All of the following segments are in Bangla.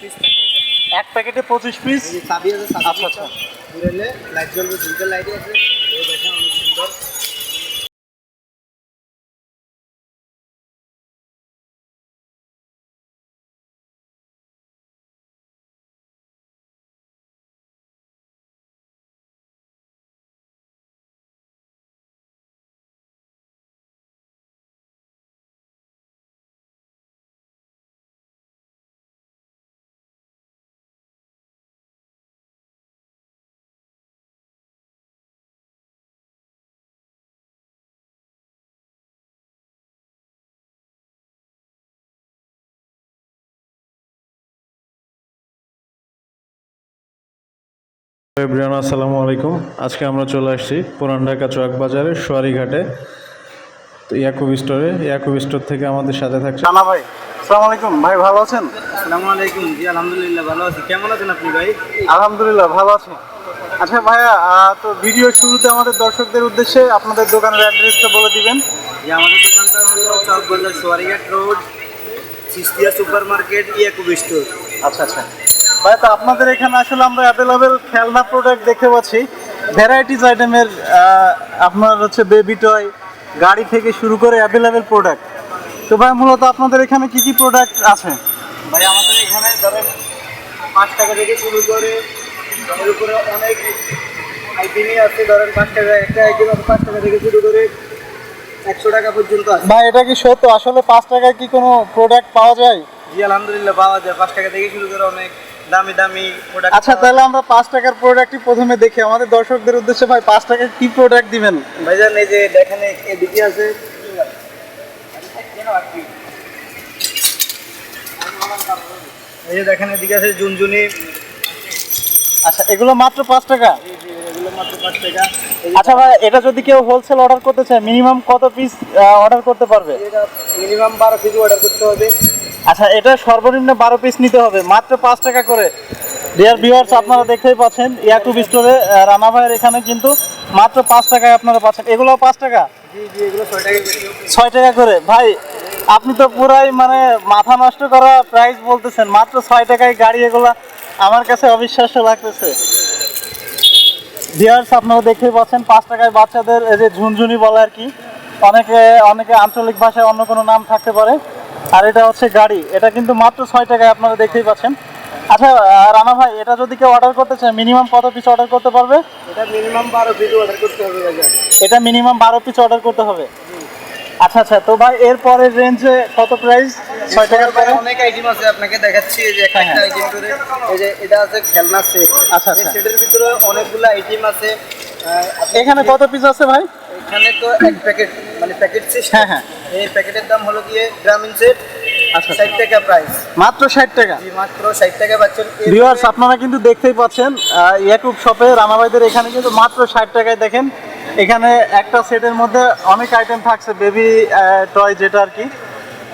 পিস। এক প্যাকেটে পঁচিশ পিস চাবি আছে আচ্ছা, আচ্ছা। লাইট জ্বলবে দুইটা লাইটই আছে এভরিওয়ান আসসালামু আলাইকুম। আজকে আমরা চলে আসছি পুরান ঢাকা চক বাজারে সোয়ারিঘাটে তো ইয়াকুব স্টোরে ইয়াকুব স্টোর থেকে আমাদের সাথে থাকছে। রানা ভাই আসসালামু আলাইকুম। ভাই ভালো আছেন? আসসালামু আলাইকুম। জি আলহামদুলিল্লাহ ভালো আছি। কেমন আছেন আপনি ভাই? আলহামদুলিল্লাহ ভালো আছি। আচ্ছা ভাইয়া তো ভিডিও শুরুতে আমাদের দর্শকদের উদ্দেশ্যে আপনাদের দোকানের অ্যাড্রেসটা বলে দিবেন। যে আমাদের দোকানটা হলো চক বাজার সোয়ারিঘাট রোড সিস্তিয়া সুপার মার্কেট ইয়াকুব স্টোর আচ্ছা আচ্ছা। ভাই তো আপনাদের এখানে আসলে আমরা অ্যাভেলেবেল খেলনা প্রোডাক্ট দেখতে পাচ্ছি। ভ্যারাইটিস আইটেমের আপনার হচ্ছে বেবি টয় গাড়ি থেকে শুরু করে অ্যাভেলেবেল প্রোডাক্ট তো ভাই মূলত আপনাদের এখানে কি কি প্রোডাক্ট আছে? ভাই আমাদের এখানে ধরেন পাঁচ টাকা থেকে শুরু করে এর উপরে অনেক আইটেমই আছে ধরেন পাঁচ টাকা একটা আইটেম আছে পাঁচ টাকা থেকে শুরু করে একশো টাকা পর্যন্ত আছে। ভাই এটা কি সত্য? আসলে পাঁচ টাকায় কি কোনো প্রোডাক্ট পাওয়া যায়? জি আলহামদুলিল্লাহ পাওয়া যায়। পাঁচ টাকা থেকে শুরু করে অনেক দামি দামি প্রোডাক্ট আচ্ছা তাহলে আমরা পাঁচ টাকার প্রোডাক্টই প্রথমে দেখি আমাদের দর্শকদের উদ্দেশ্যে ভাই পাঁচ টাকার কি প্রোডাক্ট দিবেন? ভাইজান এই যে দেখেন এদিকে আছে। এই যে দেখেন এদিকে আছে জুনজুনি আচ্ছা এগুলো মাত্র পাঁচ টাকা? আচ্ছা ভাই এটা যদি কেউ হোলসেল অর্ডার করতে চায় মিনিমাম কত পিস অর্ডার করতে পারবে? এটা মিনিমাম বারো কেজি অর্ডার করতে হবে। আচ্ছা এটা সর্বনিম্ন বারো পিস নিতে হবে মাত্র পাঁচ টাকা করে। ডিয়ার ভিউয়ার্স আপনারা দেখতেই পাচ্ছেন ইয়াকুব স্টোরে রানা ভাইয়ের এখানে কিন্তু মাত্র পাঁচ টাকায় আপনারা পাচ্ছেন। এগুলো পাঁচ টাকা? ছয় টাকা করে। ভাই আপনি তো পুরাই মানে মাথা নষ্ট করা প্রাইস বলতেছেন মাত্র ছয় টাকায় গাড়ি এগুলা আমার কাছে অবিশ্বাস্য লাগতেছে। ভিউয়ার্স আপনারা দেখতেই পাচ্ছেন পাঁচ টাকায় বাচ্চাদের এই যে ঝুনঝুনি বলে আর কি অনেকে অনেকে আঞ্চলিক ভাষায় অন্য কোনো নাম থাকতে পারে। আর এটা হচ্ছে গাড়ি এটা কিন্তু মাত্র ছয় টাকায় আপনারা দেখতেই পাচ্ছেন। আচ্ছা রানা ভাই এটা যদি কেউ অর্ডার করতে চায় মিনিমাম কত পিস অর্ডার করতে পারবে? এটা মিনিমাম বারো পিস অর্ডার করতে হবে এটা মিনিমাম বারো পিস অর্ডার করতে হবে। আচ্ছা আচ্ছা তো ভাই এরপরের রেঞ্জে কত প্রাইস ছয় টাকার পরে অনেক আইটেম আছে আপনাকে দেখাচ্ছি এই যে একটা হ্যাঁ, আইটেম করে এই যে এটা আছে খেলনা সেট আচ্ছা, আচ্ছা। সেটের ভিতরে অনেকগুলো আইটেম আছে। এখানে কত পিস আছে ভাই? এখানে তো এক প্যাকেট মানে প্যাকেট সিস্টেম হ্যাঁ, হ্যাঁ। এই প্যাকেটের দাম হলো গিয়ে গ্রামীণ সেট আচ্ছা, ষাট টাকা প্রাইস মাত্র ষাট টাকা? মাত্র ষাট টাকা পাচ্ছেন। ভিউয়ার্স আপনারা কিন্তু দেখতেই পাচ্ছেন ইয়াকুব শপে রানাভাইদের এখানে কিন্তু মাত্র ষাট টাকায় দেখেন এখানে একটা সেটের মধ্যে অনেক আইটেম থাকছে বেবি টয় যেটা আর কি।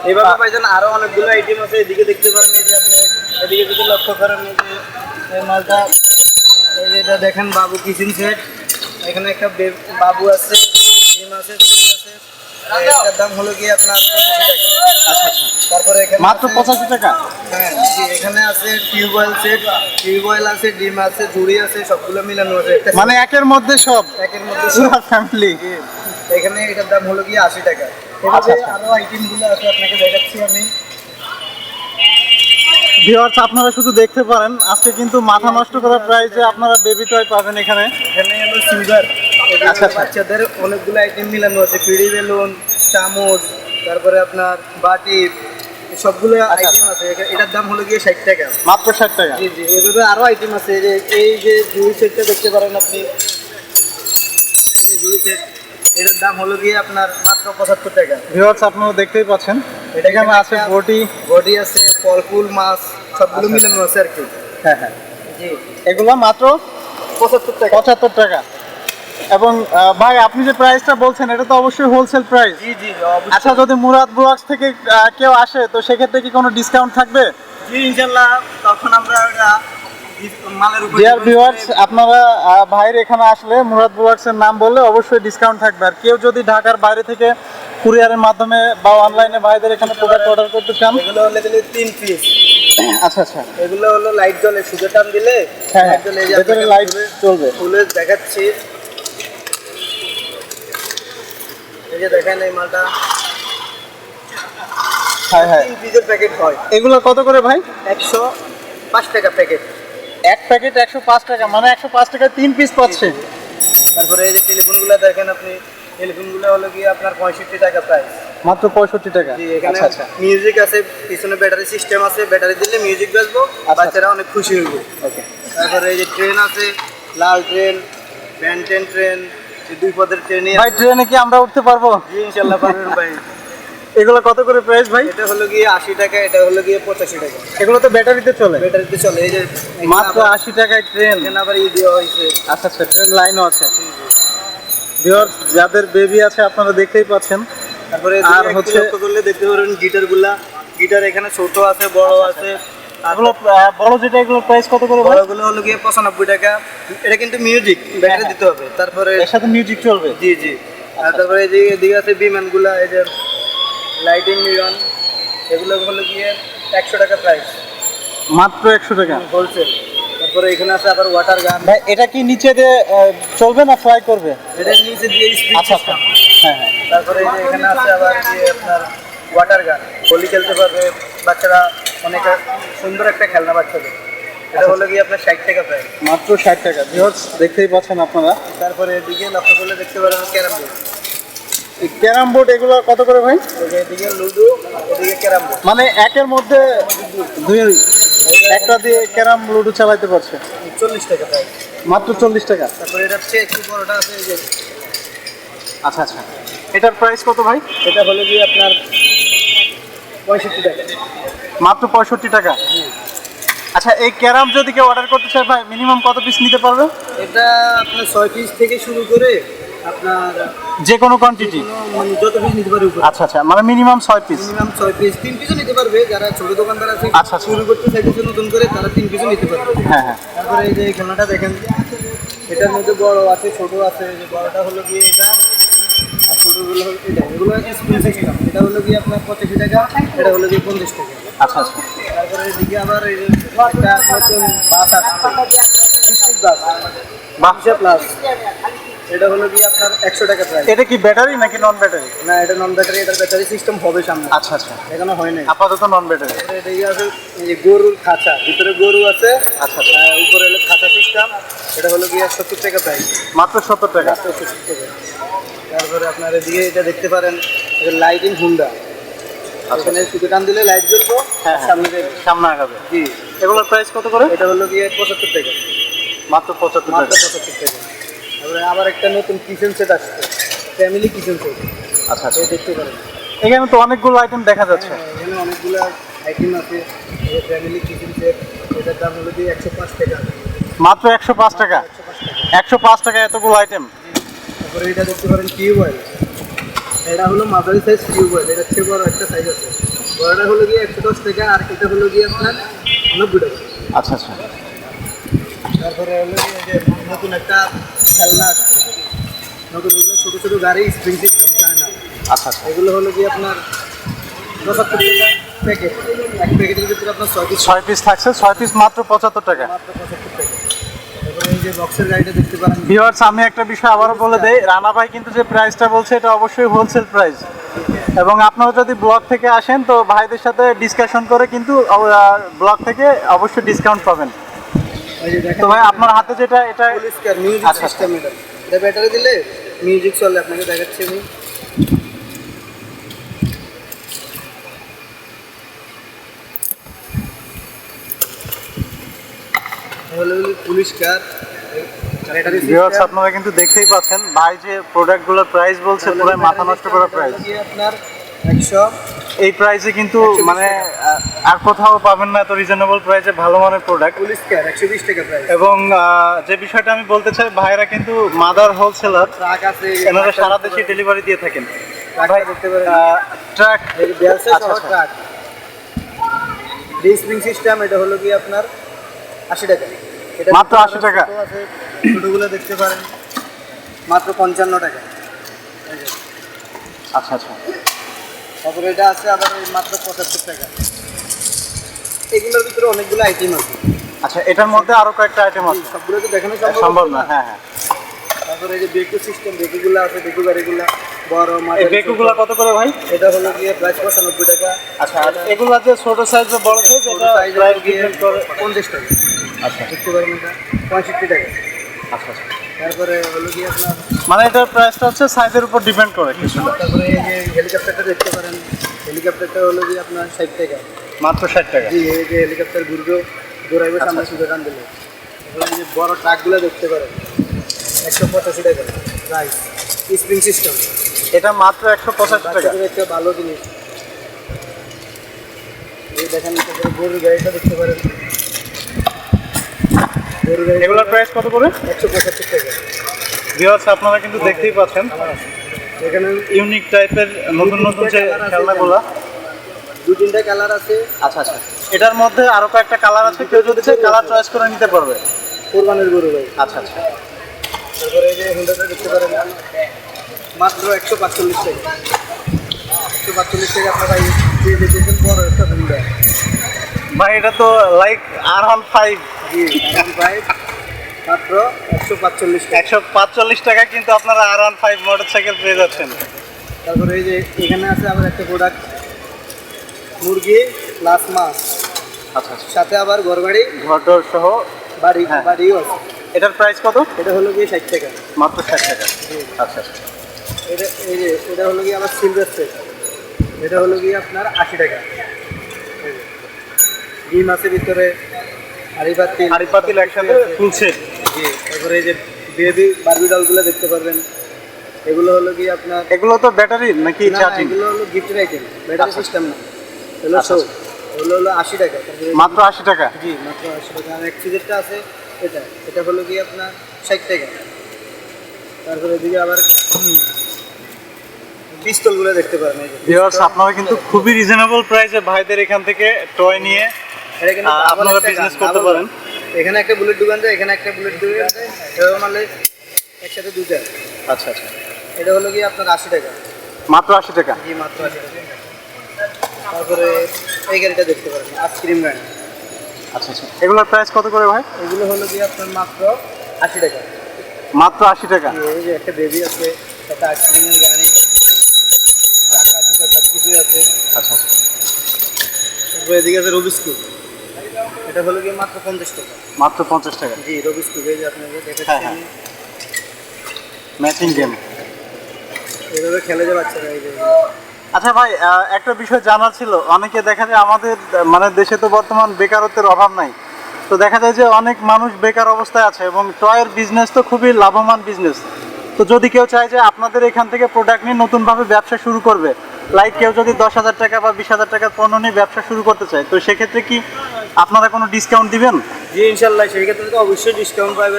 এইভাবে ভাইজান আরও অনেকগুলো আইটেম আছে এদিকে দেখতে পারেন এই যে আপনি এদিকে যদি লক্ষ্য করেন এই যে মালটা এই যে এটা দেখেন বাবু কিচেন সেট এখানে একটা বাবু আছে ডিম আছে এটার দাম হলো আপনার আচ্ছা আচ্ছা। তারপরে মাত্র পঁচাশি টাকা? হ্যাঁ এখানে আছে টিউবওয়েল সেট। টিউবওয়েল আছে ডিম আছে ঝুড়ি আছে সবগুলো মিলানো আছে। মানে একের মধ্যে সব? একের মধ্যে। পুরো ফ্যামিলি এখানে এটার দাম হলো গিয়ে আশি টাকা। আচ্ছা, আচ্ছা। আরও আইটেমগুলো আছে আপনাকে দেখাচ্ছি আমি। ভিউয়ার্স আপনারা শুধু দেখতে পারেন। আজকে কিন্তু মাথা নষ্ট করার প্রাইসে আপনারা বেবি টয় পাবেন এখানে। এখানে হলো সিলভার। বাচ্চাদের অনেকগুলো আইটেম মিলানো আছে। পিড়ি বেলুন চামচ তারপরে আপনার বাটি সবগুলো আইটেম আছে। এটার দাম হলো গিয়ে ষাট টাকা। মাত্র ষাট টাকা? জি জি। এভাবে আরও আইটেম আছে। এই যে এই যে জুড়ি সেটটা দেখতে পারেন আপনি। জুড়ি সেট এটার দাম হলো গিয়ে আপনার মাত্র পঁচাত্তর টাকা। ভিউয়ার্স আপনারা দেখতেই পাচ্ছেন। এটা এখানে আছে বটি। বডি আছে ফল ফুল মাছ সবগুলো মিলানো আছে আর কি। হ্যাঁ হ্যাঁ। জি। এগুলো মাত্র পঁচাত্তর টাকা। পঁচাত্তর টাকা। এবং ভাই আপনি যে প্রাইসটা বলছেন এটা তো অবশ্যই হোলসেল প্রাইস জি জি আচ্ছা যদি মুরাদ ব্লগস থেকে কেউ আসে তো সেক্ষেত্রে কি কোনো ডিসকাউন্ট থাকবে? জি ইনশাল্লাহ তখন আমরা মালের ডিয়ার ভিউয়ার্স আপনারা ভাইয়ের এখানে আসলে মুরাদ ব্লগস এর নাম বললে অবশ্যই ডিসকাউন্ট থাকবে। আর কেউ যদি ঢাকার বাইরে থেকে কুরিয়ারের মাধ্যমে বা অনলাইনে ভাইদের এখানে প্রোডাক্ট অর্ডার করতে চান এগুলো হলে গেলে তিন পিস আচ্ছা আচ্ছা। এগুলো হলো লাইট জ্বলে টান দিলে হ্যাঁ লাইট জ্বলে চলবে। খুলে দেখাচ্ছি। এই যে দেখেন এই মালটা। হ্যাঁ হ্যাঁ। তিন পিসের প্যাকেট হয়। এগুলো কত করে ভাই? একশো পাঁচ টাকা প্যাকেট এক প্যাকেট একশো পাঁচ টাকা মানে একশো পাঁচ টাকায় তিন পিস পাচ্ছে। তারপরে এই যে টেলিফোনগুলো দেখেন আপনি টেলিফোনগুলো হলো গিয়ে আপনার পঁয়ষট্টি টাকা প্রাইস মাত্র পঁয়ষট্টি টাকা? এখানে আচ্ছা আচ্ছা। মিউজিক আছে পিছনে ব্যাটারি সিস্টেম আছে ব্যাটারি দিলে মিউজিক বাজবো বাচ্চারা অনেক খুশি হইব। ওকে তারপরে এই যে ট্রেন আছে লাল ট্রেন ব্যান্টেন ট্রেন দুই পদের ট্রেনে ভাই ট্রেনে কি আমরা উঠতে পারব? জি ইনশাল্লাহ পারবেন ভাই। এগুলো কত করে প্রাইস ভাই? এটা হলো গিয়ে আশি টাকা এটা হলো গিয়ে পঁচাশি টাকা। এগুলো তো ব্যাটারিতে চলে। ব্যাটারিতে চলে এই যে মাত্র আশি টাকায় ট্রেন এখানে আবার ই দেওয়া হয়েছে। আচ্ছা আচ্ছা ট্রেন লাইনও আছে। ভিউয়ার্স যাদের বেবি আছে আপনারা দেখতেই পাচ্ছেন। তারপরে আর হচ্ছে করলে দেখতে পারবেন গিটারগুলা। গিটার এখানে ছোট আছে বড় আছে। এগুলো বড় যেটা এগুলো প্রাইস কত করে ভাই? বড়গুলো হলো গিয়ে পঁচানব্বই টাকা। এটা কিন্তু মিউজিক ব্যাটারি হ্যাঁ। দিতে হবে। তারপরে এর সাথে মিউজিক চলবে? জি জি। আর তারপরে এই যে এদিকে আছে বিমানগুলা এই যে লাইটিং মিরন এগুলো হলো গিয়ে একশো টাকা প্রাইস মাত্র একশো টাকা? হোলসেল তারপরে এখানে আছে আবার ওয়াটার গান ভাই এটা কি নিচে দিয়ে চলবে না ফ্লাই করবে? এটা নিচে দিয়ে আচ্ছা আচ্ছা। হ্যাঁ হ্যাঁ। তারপরে এই যে এখানে আছে আবার যে আপনার ওয়াটার গান। হোলি খেলতে পারবে বাচ্চারা অনেক সুন্দর একটা খেলনা বাচ্চাদের। এটা হলো গিয়ে আপনার ষাট টাকা প্রাইস মাত্র ষাট টাকা। ভিউয়ার্স দেখতেই পাচ্ছেন আপনারা। তারপরে এদিকে লক্ষ্য করলে দেখতে পারেন ক্যারাম বোর্ড। এই ক্যারাম বোর্ড এগুলো কত করে ভাই? এদিকে লুডো এদিকে ক্যারাম বোর্ড। মানে একের মধ্যে দুই একটা দিয়ে ক্যারাম লুডো চালাইতে পারছে। চল্লিশ টাকা প্রাইস মাত্র চল্লিশ টাকা। তারপরে এটা হচ্ছে একটু বড়টা আছে এই যে আচ্ছা আচ্ছা। এটার প্রাইস কত ভাই? এটা হলো গিয়ে আপনার পঁয়ষট্টি টাকা। মাত্র পঁয়ষট্টি টাকা? আচ্ছা এই ক্যারাম যদি কেউ অর্ডার করতে চায় ভাই মিনিমাম কত পিস নিতে পারবে? এটা আপনার ছয় পিস থেকে শুরু করে আপনার যে কোনো কোয়ান্টিটি মানে যত পিস নিতে পারে উপরে। আচ্ছা আচ্ছা মানে মিনিমাম ছয় পিস মিনিমাম ছয় পিস তিন পিসও নিতে পারবে। যারা ছোট দোকানদার আছে আচ্ছা, আচ্ছা। শুরু করতে চাইতেছে নতুন করে তারা তিন পিসও নিতে পারবে। হ্যাঁ হ্যাঁ। তারপরে এই যে এই খেলনাটা দেখেন এটার মধ্যে বড় আছে ছোট আছে যে বড়টা হলো গিয়ে এটা। আর ছোটগুলো এটা এগুলো সিস্টেম এটা হলো গিয়ে আপনার পঁচাশি টাকা এটা হলো গিয়ে পঞ্চাশ টাকা। আচ্ছা আচ্ছা। তারপরে এদিকে আবার একটা নতুন বাস আসছে ডিস্ট্রিক্ট বাস বাসা প্লাস এটা হলো গিয়ে আপনার একশো টাকা প্রাইস এটা কি ব্যাটারি নাকি নন ব্যাটারি না এটা নন ব্যাটারি এটার ব্যাটারি সিস্টেম হবে সামনে। আচ্ছা আচ্ছা। এখানে হয় নাই। আপাতত নন ব্যাটারি এদিকে আছে এই গরুর খাঁচা ভিতরে গরু আছে। আচ্ছা আচ্ছা। উপরে হলো খাঁচা সিস্টেম এটা হলো গিয়ে সত্তর টাকা প্রাইস মাত্র সত্তর টাকা। মাত্র সত্তর টাকা। তারপরে আপনার এদিকে এটা দেখতে পারেন লাইটিং হুন্ডা এখানে সুতো টান দিলে লাইট জ্বলবো হ্যাঁ, হ্যাঁ। সামনে সামনে আগাবে। জি। এগুলোর প্রাইস কত করে? এটা হলো গিয়ে পঁচাত্তর টাকা। মাত্র পঁচাত্তর মাত্র পঁচাত্তর টাকা। তারপরে আবার একটা নতুন কিচেন সেট আসছে ফ্যামিলি কিচেন সেট আচ্ছা আচ্ছা। এই দেখতে পারেন। এখানে তো অনেকগুলো আইটেম দেখা যাচ্ছে। হ্যাঁ, এখানে অনেকগুলো আইটেম আছে। ফ্যামিলি কিচেন সেট এটার দাম হলো দিয়ে একশো পাঁচ টাকা। মাত্র একশো পাঁচ টাকা। একশো পাঁচ টাকা। এতগুলো আইটেম তারপরে এটা দেখতে পারেন টিউব অয়েল এটা হলো মাঝারি সাইজ টিউব অয়েল এটা চেয়ে বড় একটা সাইজ আছে। বড়টা হলো গিয়ে একশো দশ টাকা আর এটা হলো গিয়ে আপনার নব্বই টাকা। আচ্ছা আচ্ছা। তারপরে হলো গিয়ে যে নতুন একটা খেলনা আসছে নতুন এগুলো ছোটো ছোটো গাড়ি স্প্রিং সিস্টেম চায় না? আচ্ছা আচ্ছা। এগুলো হলো গিয়ে আপনার পঁচাত্তর টাকা প্যাকেট এক প্যাকেটের ভিতরে আপনার ছয় পিস ছয় পিস থাকছে ছয় পিস মাত্র পঁচাত্তর টাকা। মাত্র পঁচাত্তর টাকা। এই যে বক্সের গাড়িটা দেখতে পারেন। ভিওয়ার্স আমি একটা বিষয় আবারও বলে দেই। রানা ভাই কিন্তু যে প্রাইসটা বলছে এটা অবশ্যই হোলসেল প্রাইস এবং আপনারা যদি ব্লগ থেকে আসেন তো ভাইদের সাথে ডিসকাশন করে কিন্তু ব্লগ থেকে অবশ্যই ডিসকাউন্ট পাবেন। তো ভাই আপনার হাতে যেটা এটা মিউজিক আচ্ছা, সিস্টেম এটা। এটা ব্যাটারি দিলে মিউজিক চলে আপনাকে দেখাচ্ছি আমি। হলো পরিষ্কার আপনারা কিন্তু দেখতেই পাচ্ছেন ভাই যে প্রোডাক্টগুলোর প্রাইস বলছে পুরো মাথা নষ্ট করা প্রাইস আপনার একশো। এই প্রাইসে কিন্তু মানে আর কোথাও পাবেন না এত রিজনেবল প্রাইসে ভালো মানের প্রোডাক্ট পরিষ্কার একশো বিশ টাকা প্রাইস এবং যে বিষয়টা আমি বলতে চাই ভাইরা কিন্তু মাদার হোলসেলার এনারা সারা দেশে ডেলিভারি দিয়ে থাকেন। ট্রাক। ট্রাক স্প্রিং সিস্টেম এটা হলো কি আপনার আশি টাকা। এটা মাত্র 80 টাকা? ছোট আছে দেখতে পারেন। মাত্র পঞ্চান্ন টাকা। আচ্ছা আচ্ছা। তারপরে এটা আছে আবার মাত্র পঁচাত্তর টাকা। এগুলোর ভিতরে অনেকগুলো আইটেম আছে। আচ্ছা এটার মধ্যে আরও কয়েকটা আইটেম আছে। সবগুলো তো দেখানো সম্ভব না হ্যাঁ হ্যাঁ। তারপরে এই যে বেকু সিস্টেম বেকুগুলো আছে বেকু গাড়িগুলো বড় এই বেকুগুলো কত করে ভাই? এটা হলো গিয়ে প্রাইস পঁচানব্বই টাকা। আচ্ছা এগুলো যে ছোট সাইজ বড় সাইজ এটা প্রাইস গিয়ে পঞ্চাশ টাকা। আচ্ছা। পঁয়ষট্টি টাকা তারপরে হলো আপনার মানে এটার প্রাইসটা হচ্ছে সাইজের উপর ডিপেন্ড করে কিছুটা। তারপরে হেলিকপ্টারটা দেখতে পারেন হেলিকপ্টারটা হলো গিয়ে আপনার ষাট মাত্র ষাট টাকা। এই যে হেলিকপ্টার সামনে দিলে বড় ট্রাকগুলো দেখতে পারেন একশো পঁচাশি টাকা। স্প্রিং সিস্টেম এটা মাত্র একশো পঁচাশি টাকা ভালো জিনিস এই দেখতে পারেন। এগুলোর প্রাইস কত করে একশো পঁচাত্তর টাকা ভিউয়ার্স আপনারা কিন্তু দেখতেই পাচ্ছেন। এখানে ইউনিক টাইপের নতুন নতুন যে খেলনাগুলো। দু তিনটা কালার আছে। আচ্ছা আচ্ছা। এটার মধ্যে আরও কয়েকটা কালার আছে। কেউ যদি কালার চয়েস করে নিতে পারবে। কোরবানের গরু ভাই। আচ্ছা আচ্ছা। তারপরে এই যে হুন্ডাটা দেখতে পারেন। মাত্র একশো পাঁচচল্লিশ টাকা। একশো পাঁচচল্লিশ টাকা আপনারা এই যে দেখেছেন বড় একটা হুন্ডা ভাই এটা তো লাইক আর ফাইভ মাত্র একশো পাঁচচল্লিশ টাকা। একশো পাঁচচল্লিশ টাকা কিন্তু আপনারা আর ওয়ান ফাইভ মোটর সাইকেল পেয়ে যাচ্ছেন। তারপরে এই যে এখানে আছে আবার একটা প্রোডাক্ট মুরগি প্লাস মাছ। আচ্ছা আচ্ছা। সাথে আবার ঘরবাড়ি ঘর সহ? বাড়ি হ্যাঁ। বাড়িও আছে। এটার প্রাইস কত? এটা হলো গিয়ে ষাট টাকা। মাত্র ষাট টাকা। আচ্ছা আচ্ছা। এটা এই যে এটা হলো গিয়ে আবার সিলভার সেট এটা হলো গিয়ে আপনার আশি টাকা। ডিম আছে ভিতরে হাড়ি পাতিল একসাথে জি তারপরে এই যে বেবি বারবি ডলগুলো দেখতে পারবেন। এগুলো হলো গিয়ে আপনার এগুলো তো ব্যাটারি নাকি চার্জিং এগুলো হলো গিফটের আইটেম ব্যাটারি আচ্ছা। সিস্টেম না। এগুলো আচ্ছা, শো। এগুলো হলো আশি টাকা মাত্র আশি টাকা? জি মাত্র আশি টাকা। আর এক আছে এটা। এটা হলো গিয়ে আপনার ষাট টাকা। তারপরে এদিকে আবার পিস্তলগুলো দেখতে ভিউয়ার্স আপনারা কিন্তু খুবই রিজনেবল প্রাইসে ভাইদের এখান থেকে টয় নিয়ে আপনারা একটা করতে পারেন। এখানে একটা বুলেট দোকান যায় এখানে একটা বুলেট দোকান যায় এভাবে মারলে একসাথে দুটা আচ্ছা আচ্ছা। এটা হলো গিয়ে আপনার আশি টাকা। মাত্র আশি টাকা? জি মাত্র আশি টাকা। তারপরে এই গাড়িটা দেখতে পারেন আইসক্রিম গাড়ি। আচ্ছা আচ্ছা। এগুলোর প্রাইস কত করে ভাই? এগুলো হলো গিয়ে আপনার মাত্র আশি টাকা। মাত্র আশি টাকা? এই যে একটা বেবি আছে একটা আইসক্রিমের গাড়ি চাকা চুকা সব কিছুই আছে। আচ্ছা আচ্ছা। এদিকে আছে রবিস্কুপ এটা হলো গিয়ে মাত্র পঞ্চাশ টাকা। মাত্র পঞ্চাশ টাকা। জি রবিস্কুপ এই যে আপনাকে দেখাচ্ছি। আমি। ম্যাচিং গেম এইভাবে খেলে যে বাচ্চারা এই আচ্ছা ভাই একটা বিষয় জানার ছিল। অনেকে দেখা যায় আমাদের মানে দেশে তো বর্তমান বেকারত্বের অভাব নাই। তো দেখা যায় যে অনেক মানুষ বেকার অবস্থায় আছে এবং টয়ের বিজনেস তো খুবই লাভবান বিজনেস তো যদি কেউ চায় যে আপনাদের এখান থেকে প্রোডাক্ট নিয়ে নতুনভাবে ব্যবসা শুরু করবে লাইক কেউ যদি দশ হাজার টাকা বা বিশ হাজার টাকার পণ্য নিয়ে ব্যবসা শুরু করতে চায় তো সেক্ষেত্রে কি আপনারা কোনো ডিসকাউন্ট দিবেন? জি ইনশাল্লাহ সেই ক্ষেত্রে তো অবশ্যই ডিসকাউন্ট পাবে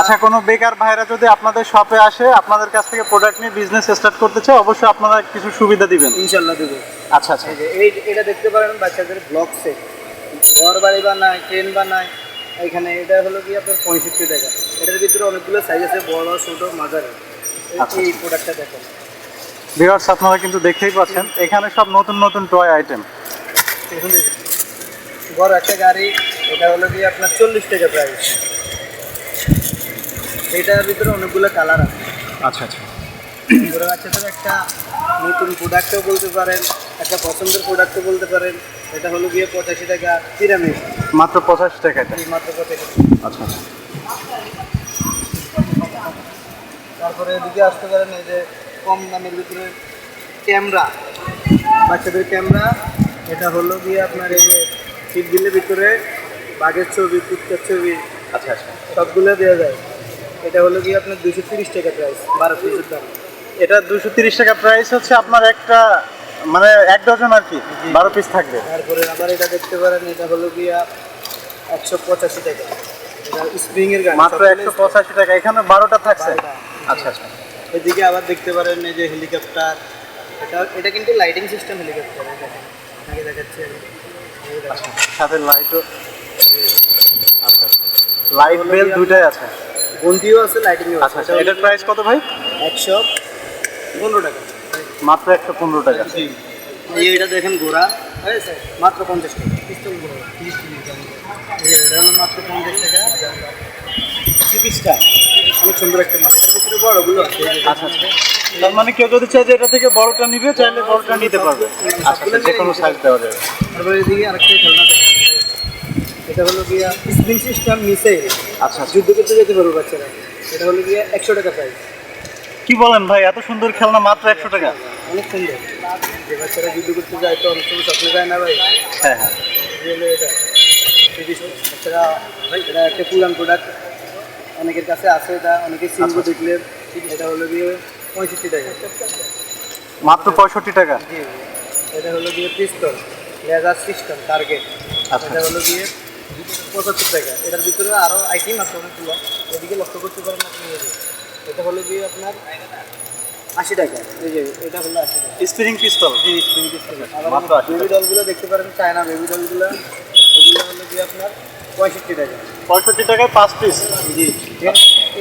আচ্ছা কোনো বেকার ভাইরা যদি আপনাদের শপে আসে আপনাদের কাছ থেকে প্রোডাক্ট নিয়ে বিজনেস স্টার্ট করতে চায় অবশ্যই আপনারা কিছু সুবিধা দিবেন। ইনশাল্লাহ দেবো। আচ্ছা আচ্ছা। এই এটা দেখতে পারেন বাচ্চাদের ব্লক সেট ঘর বাড়ি বানায় ট্রেন বানায় এখানে এটা হলো কি আপনার পঁয়ষট্টি টাকা। এটার ভিতরে অনেকগুলো সাইজ আছে বড় ছোট মাঝারি। এই- আচ্ছা। এই প্রোডাক্টটা দেখেন। ভিউয়ার্স আপনারা কিন্তু দেখতেই পাচ্ছেন এখানে সব নতুন নতুন টয় আইটেম বড় একটা গাড়ি এটা হলো কি আপনার চল্লিশ টাকা প্রাইস এটার ভিতরে অনেকগুলো কালার আছে। আচ্ছা আচ্ছা। বড় বাচ্চাদের একটা নতুন প্রোডাক্টও বলতে পারেন একটা পছন্দের প্রোডাক্টও বলতে পারেন। এটা হলো গিয়ে পঁচাশি টাকা পিরামিড মাত্র পঁচাশি টাকা এটা। মাত্র পঁচাশি আচ্ছা আচ্ছা। তারপরে এদিকে আসতে পারেন এই যে কম দামের ভিতরে ক্যামেরা বাচ্চাদের ক্যামেরা। এটা হলো গিয়ে আপনার এই যে বিলের ভিতরে বাঘের ছবি কুত্তার ছবি আচ্ছা আচ্ছা। সবগুলো দেওয়া যায়। এটা হলো গিয়ে আপনার দুশো তিরিশ টাকা প্রাইস বারো পিসের দাম। এটা দুশো তিরিশ টাকা প্রাইস হচ্ছে আপনার একটা মানে এক ডজন আর কি বারো পিস থাকবে। তারপরে আবার এটা দেখতে পারেন এটা হলো গিয়া একশো পঁচাশি টাকা। এটা স্প্রিংয়ের গাড়ি মাত্র একশো পঁচাশি টাকা এখানে বারোটা থাকছে। আচ্ছা আচ্ছা। এদিকে আবার দেখতে পারেন এই যে হেলিকপ্টার এটা এটা কিন্তু লাইটিং সিস্টেম হেলিকপ্টার আপনাকে দেখাচ্ছি আমি। সাথে লাইটও আচ্ছা লাইট বেল দুইটাই আছে। ঘন্টিও আছে লাইটিংও আছে। আচ্ছা এটার প্রাইস কত ভাই? একশো পনেরো টাকা। মাত্র একশো পনেরো টাকা। এই এটা দেখেন ঘোড়া স্যার মাত্র পঞ্চাশ টাকা। পিস্তলগুলো মাত্র পঞ্চাশ টাকা। চিপিসটা অনেক সুন্দর একটা মাল। এটার ভিতরে বড়গুলো আছে। আচ্ছা আচ্ছা। তার মানে কেউ যদি চায় যে এটা থেকে বড়টা নিবে চাইলে বড়টা নিতে পারবে। আচ্ছা আচ্ছা যে কোনো সাইজ দেওয়া যাবে। তারপরে এদিকে আরেকটা খেলনা এটা হলো গিয়া স্প্রিং সিস্টেম মিসাইল আচ্ছা আচ্ছা। যুদ্ধ করতে যেতে পারব বাচ্চারা। এটা হলো গিয়া একশো টাকা প্রাইস কি বলেন ভাই এত সুন্দর খেলনা মাত্র একশো টাকা। অনেক সুন্দর। যে বাচ্চারা যুদ্ধ করতে যায় তো অনেক সময় স্বপ্নে যায় না ভাই। হ্যাঁ হ্যাঁ। এটা। বাচ্চারা ভাই এটা একটা পুরান প্রোডাক্ট অনেকের কাছে আছে এটা অনেকে সিম্বো দেখলে এটা হলো গিয়ে পঁয়ষট্টি টাকা। মাত্র পঁয়ষট্টি টাকা? জি এটা হলো গিয়ে পিস্তল লেজার সিস্টেম টার্গেট আচ্ছা এটা হলো গিয়ে পঁচাত্তর টাকা। এটার ভিতরে আরও আইটেম আছে অনেকগুলো। এদিকে লক্ষ্য করতে পারেন আপনি এটা হলো গিয়ে আপনার আশি টাকা। এই যে এটা হলো আশি টাকা। স্প্রিং পিস্তল জি স্প্রিং পিস্তল মাত্র 80 বেবি ডলগুলো দেখতে পারেন চায়না বেবি ডলগুলো ওগুলো হলো গিয়ে আপনার পঁয়ষট্টি টাকা। পঁয়ষট্টি টাকায় পাঁচ পিস জি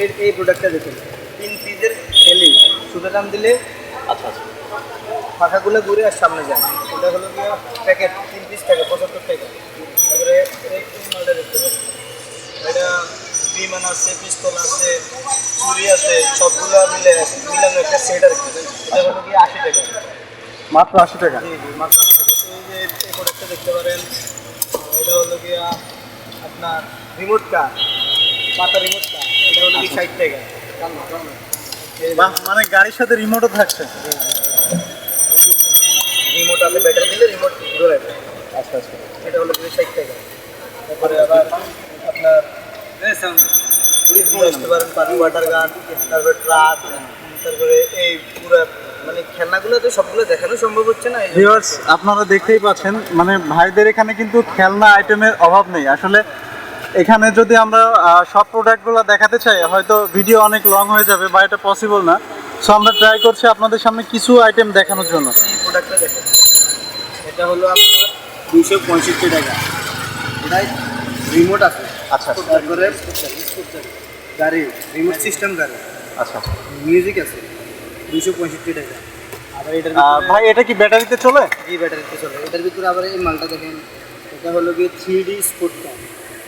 এর এই প্রোডাক্টটা দেখুন। তিন পিসের খেলি সুতো দাম দিলে আচ্ছা আচ্ছা। পাখাগুলো ঘুরে আর সামনে যায়। এটা হলো গিয়ে প্যাকেট তিন পিস টাকা পঁচাত্তর টাকা। তারপরে এই মালটা দেখতে পাবেন এটা বিমান আছে পিস্তল আছে ছুরি আছে সবগুলো মিলে মিলানো একটা সেট আর কি। এটা হলো গিয়ে আশি টাকা। মাত্র আশি টাকা? জি জি মাত্র 80 টাকা। এই যে এই প্রোডাক্টটা দেখতে পারেন এটা হলো গিয়ে আপনার রিমোট কার পাতা রিমোট কার এটা হলো কি ষাট টাকা। মানে গাড়ির সাথে রিমোটও থাকছে। রিমোট আছে ব্যাটারি দিলে রিমোট দেয়। আচ্ছা আচ্ছা। এটা হলো ষাট টাকা। তারপরে আবার আপনার আসতে পারেন পানি ওয়াটার গান তারপরে ট্রাক তারপরে এই পুরো মানে খেলনাগুলো তো সবগুলো দেখানো সম্ভব হচ্ছে না? ভিউয়ার্স আপনারা দেখতেই পাচ্ছেন মানে ভাইদের এখানে কিন্তু খেলনা আইটেমের অভাব নেই। আসলে এখানে যদি আমরা সব প্রোডাক্টগুলো দেখাতে চাই হয়তো ভিডিও অনেক লং হয়ে যাবে বা এটা পসিবল না। সো আমরা ট্রাই করছি আপনাদের সামনে কিছু আইটেম দেখানোর জন্য। প্রোডাক্টটা দেখেন। এটা হলো আপনার দুশো পঁয়ষট্টি টাকা। এটাই রিমোট আছে। আচ্ছা তারপরে গাড়ি রিমোট সিস্টেম গাড়ি। আচ্ছা। মিউজিক আছে। দুশো পঁয়ষট্টি টাকা। আবার এটার ভাই এটা কি ব্যাটারিতে চলে? জি ব্যাটারিতে চলে। এটার ভিতরে আবার এই মালটা দেখেন। এটা হলো গিয়ে থ্রি ডি স্পোর্ট কার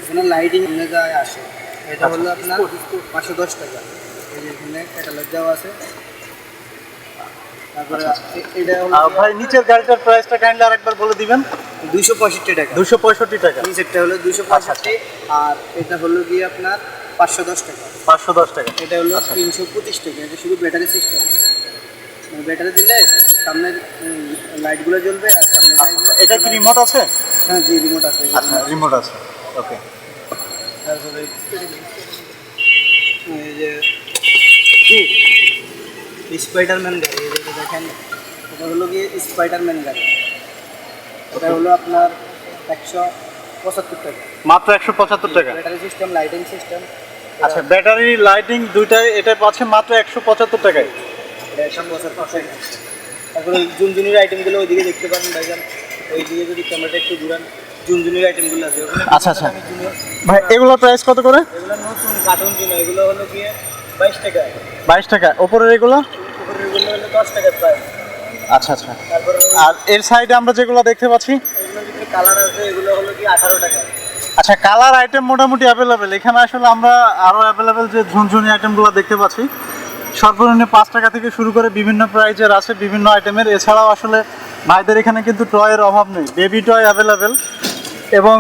এখানে লাইটিং এনে যায় আসে। এটা হলো আপনার পাঁচশো দশ টাকা। এই যে এখানে ক্যাটালগ দেওয়া আছে। তারপরে এটা ভাই নিচের গাড়িটার প্রাইসটা কাইন্ডলি আরেকবার বলে দিবেন। দুইশো পঁয়ষট্টি টাকা। দুশো পঁয়ষট্টি টাকা। নিচেরটা হলো দুইশো পঁয়ষট্টি আর এটা হলো গিয়ে আপনার পাঁচশো দশ টাকা। পাঁচশো দশ টাকা। এটা হলো তিনশো পঁচিশ টাকা। এটা শুধু ব্যাটারি সিস্টেম। ব্যাটারি দিলে সামনের লাইটগুলো জ্বলবে আর সামনে আচ্ছা, এটা কি রিমোট আছে? হ্যাঁ জি রিমোট আছে আচ্ছা রিমোট আছে। ওকে তারপরে এই যে স্পাইডারম্যান গাড়ি দেখেন এটা হলো গিয়ে স্পাইডারম্যান গাড়ি। এটা হলো আপনার একশো পঁচাত্তর টাকা। মাত্র একশো পঁচাত্তর টাকা? ব্যাটারি সিস্টেম লাইটিং সিস্টেম আচ্ছা ব্যাটারি লাইটিং দুইটাই এটা পাচ্ছে মাত্র একশো পঁচাত্তর টাকায়। একশো পঁচাত্তর টাকা তারপরে জুনজুনির আইটেমগুলো ওইদিকে দেখতে পারেন ভাইজান। ওইদিকে যদি ক্যামেরাটা একটু ঘুরান জুনজুনির আইটেমগুলো আছে। আচ্ছা, আচ্ছা। ভাই এগুলোর প্রাইস কত করে? এগুলো নতুন কার্টুন জুনো এগুলো হলো গিয়ে বাইশ টাকা বাইশ টাকা ওপরের এগুলো? উপরের এগুলো হলো দশ টাকার প্রাইস আচ্ছা আচ্ছা। আর এর সাইডে আমরা যেগুলো দেখতে পাচ্ছি? কালার আছে এগুলো হলো কি আঠারো টাকা আচ্ছা কালার আইটেম মোটামুটি অ্যাভেলেবেল এখানে আসলে আমরা আরও অ্যাভেলেবেল যে ঝুনঝুনি আইটেমগুলো দেখতে পাচ্ছি। সর্বনিম্ন পাঁচ টাকা থেকে শুরু করে বিভিন্ন প্রাইজের আছে বিভিন্ন আইটেমের এছাড়াও আসলে ভাইদের এখানে কিন্তু টয়ের অভাব নেই। বেবি টয় অ্যাভেলেবেল এবং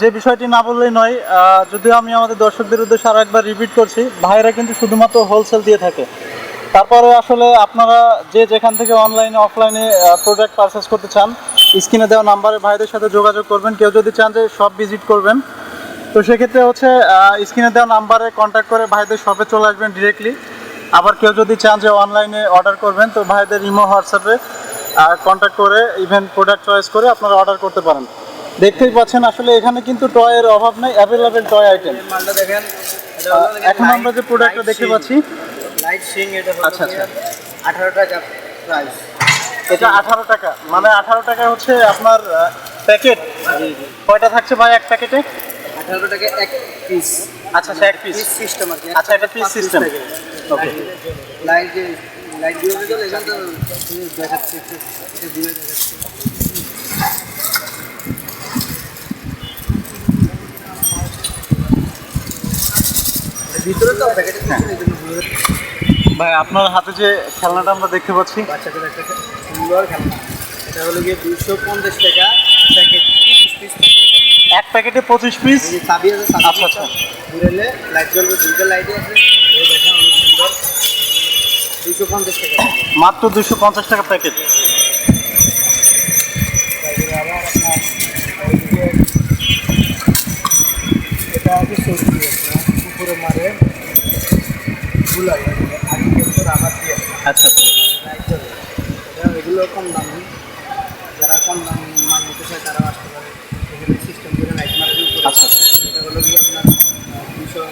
যে বিষয়টি না বললেই নয় যদিও আমি আমাদের দর্শকদের উদ্দেশ্যে আরও একবার রিপিট করছি, ভাইরা কিন্তু শুধুমাত্র হোলসেল দিয়ে থাকে। তারপরে আসলে আপনারা যে যেখান থেকে অনলাইনে অফলাইনে প্রোডাক্ট পারচেস করতে চান স্ক্রিনে দেওয়া নাম্বারে ভাইদের সাথে যোগাযোগ করবেন। কেউ যদি চান যে সব ভিজিট করবেন তো সেক্ষেত্রে হচ্ছে স্ক্রিনে দেওয়া নাম্বারে কন্ট্যাক্ট করে ভাইদের শপে চলে আসবেন ডিরেক্টলি আবার কেউ যদি চান যে অনলাইনে অর্ডার করবেন তো ভাইদের ইমো হোয়াটসঅ্যাপে কন্ট্যাক্ট করে ইভেন প্রোডাক্ট চয়েস করে আপনারা অর্ডার করতে পারেন। দেখতেই পাচ্ছেন আসলে এখানে কিন্তু টয়ের অভাব নেই অ্যাভেলেবেল টয় আইটেম এখন আমরা যে প্রোডাক্টটা দেখতে পাচ্ছি লাইট সিং এটা আচ্ছা আচ্ছা। আঠারো টাকা প্রাইস এটা আঠারো টাকা। মানে আঠারো টাকা হচ্ছে আপনার প্যাকেট কয়টা থাকছে ভাই এক প্যাকেটে আঠারো টাকা এক পিস আচ্ছা আচ্ছা এক পিস সিস্টেম আর কি আচ্ছা এটা piece system okay light light দিয়ে দিলে এখান তো দেখাচ্ছি এটা দিয়ে দেখাচ্ছি। ভিতরে তো প্যাকেটে ভাই আপনার হাতে যে খেলনাটা আমরা দেখতে পাচ্ছি। বাচ্চাদের একটা সুন্দর খেলনা। এটা হলো গিয়ে দুশো পঞ্চাশ টাকা প্যাকেট পিস পিস এক প্যাকেটে পঁচিশ পিস? চাবি আছে আচ্ছা, আচ্ছা। ঘুরেলে লাইট জ্বলবে দুইটা লাইটই আছে। অনেক সুন্দর। দুশো পঞ্চাশ টাকা মাত্র দুশো পঞ্চাশ টাকা প্যাকেট। এটা আছে সবজি আপনার পুকুরে মারে গুলাই আগে কিন্তু রাবার দিয়ে আচ্ছা। আচ্ছা। এগুলো কম দামি যারা কম দামি মাল নিতে চায় তারাও আসতে পারে এখানে সিস্টেম করে লাইট মারা উপরে আচ্ছা, আচ্ছা। এটা হলো গিয়ে আপনার দুশো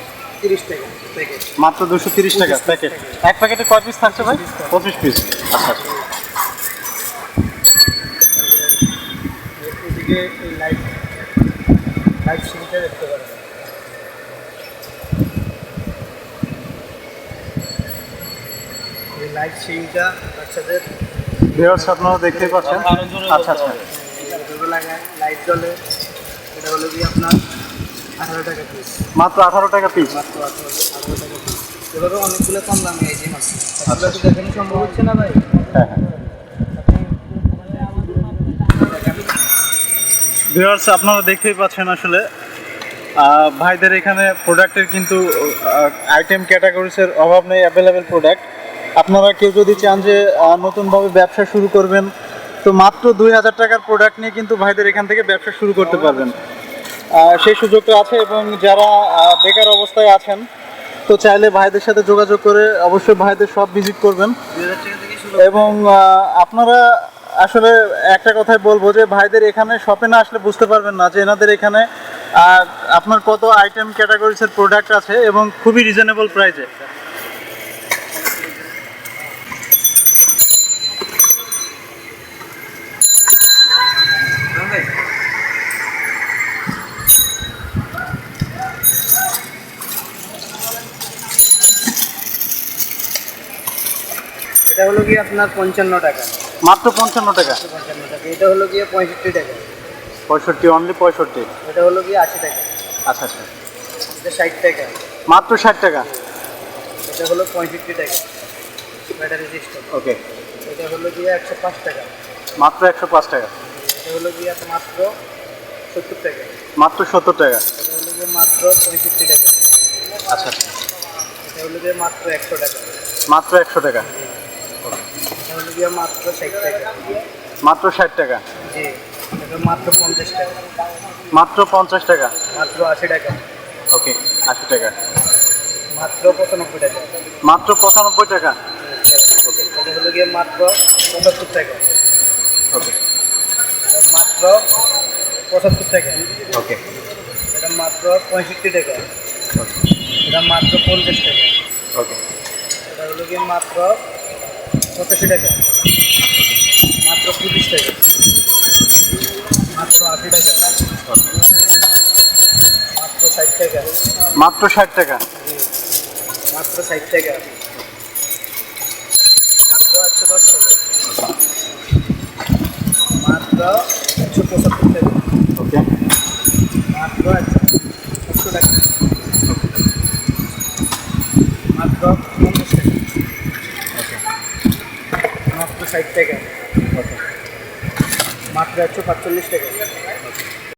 তিরিশ টাকা প্যাকেট মাত্র দুশো তিরিশ টাকা প্যাকেট। এক প্যাকেটে কয় পিস থাকছে ভাই? পঁচিশ পিস আচ্ছা। এদিকে লাইট লাইট দেখতে পারেন। লাইট সিঁড়িটা বাচ্চাদের ভিউয়ার্স আপনারা দেখতেই পাচ্ছেন। আচ্ছা আচ্ছা। লাগায় লাইট জ্বলে এটা হলো কি আপনার আঠারো টাকা পিস মাত্র আঠারো টাকা পিস মাত্র আঠারো আঠারো টাকা পিস এভাবে অনেকগুলো কম দামে আইটেম আছে আপনারা তো দেখানো সম্ভব হচ্ছে না ভাই? হ্যাঁ হ্যাঁ। ভিউয়ার্স আপনারা দেখতেই পাচ্ছেন আসলে ভাইদের এখানে প্রোডাক্টের কিন্তু আইটেম ক্যাটাগরিসের অভাব নেই অ্যাভেলেবেল প্রোডাক্ট আপনারা কেউ যদি চান যে নতুনভাবে ব্যবসা শুরু করবেন, তো মাত্র দুই হাজার টাকার প্রোডাক্ট নিয়ে কিন্তু ভাইদের এখান থেকে ব্যবসা শুরু করতে পারবেন। সেই সুযোগটা আছে এবং যারা বেকার অবস্থায় আছেন, তো চাইলে ভাইদের সাথে যোগাযোগ করে অবশ্যই ভাইদের সব ভিজিট করবেন। এবং আপনারা আসলে একটা কথাই বলব যে, ভাইদের এখানে শপে না আসলে বুঝতে পারবেন না যে এনাদের এখানে আপনার কত আইটেম ক্যাটাগরিসের প্রোডাক্ট আছে এবং খুবই রিজনেবল প্রাইসে এটা হলো কি আপনার পঞ্চান্ন টাকা। মাত্র পঞ্চান্ন টাকা? পঞ্চান্ন টাকা। এটা হলো গিয়ে পঁয়ষট্টি টাকা। পঁয়ষট্টি অনলি পঁয়ষট্টি? এটা হলো গিয়ে আশি টাকা। আচ্ছা আচ্ছা। এটা ষাট টাকা। মাত্র ষাট টাকা? এটা হলো পঁয়ষট্টি টাকা। Battery system okay. এটা হলো গিয়ে একশো পাঁচ টাকা। মাত্র একশো পাঁচ টাকা? এটা হলো গিয়ে মাত্র সত্তর টাকা। মাত্র সত্তর টাকা? এটা হলো গিয়ে মাত্র পঁয়ষট্টি টাকা। আচ্ছা আচ্ছা। এটা হলো গিয়ে মাত্র একশো টাকা। মাত্র একশো টাকা? হলো গিয়ে মাত্র ষাট টাকা। মাত্র ষাট টাকা? জি এটা মাত্র পঞ্চাশ টাকা। মাত্র পঞ্চাশ টাকা? মাত্র আশি টাকা। ওকে আশি টাকা। মাত্র পঁচানব্বই টাকা। মাত্র পঁচানব্বই টাকা? ওকে এটা হলো গিয়ে মাত্র পঁচাত্তর টাকা। ওকে। মাত্র পঁচাত্তর টাকা। ওকে। এটা মাত্র পঁয়ষট্টি টাকা। এটা মাত্র পঞ্চাশ টাকা। ওকে। এটা হলো গিয়ে মাত্র পঁচাশি টাকা। মাত্র পঁচিশ টাকা। মাত্র আশি টাকা। মাত্র ষাট টাকা। মাত্র ষাট টাকা? মাত্র ষাট টাকা। মাত্র একশো দশ টাকা। মাত্র একশো পঁচাত্তর টাকা। ওকে। মাত্র একশো একশো টাকা। মাত্র পঞ্চাশ টাকা। ষাট টাকা। ওকে মাত্র একশো পাঁচচল্লিশ টাকা।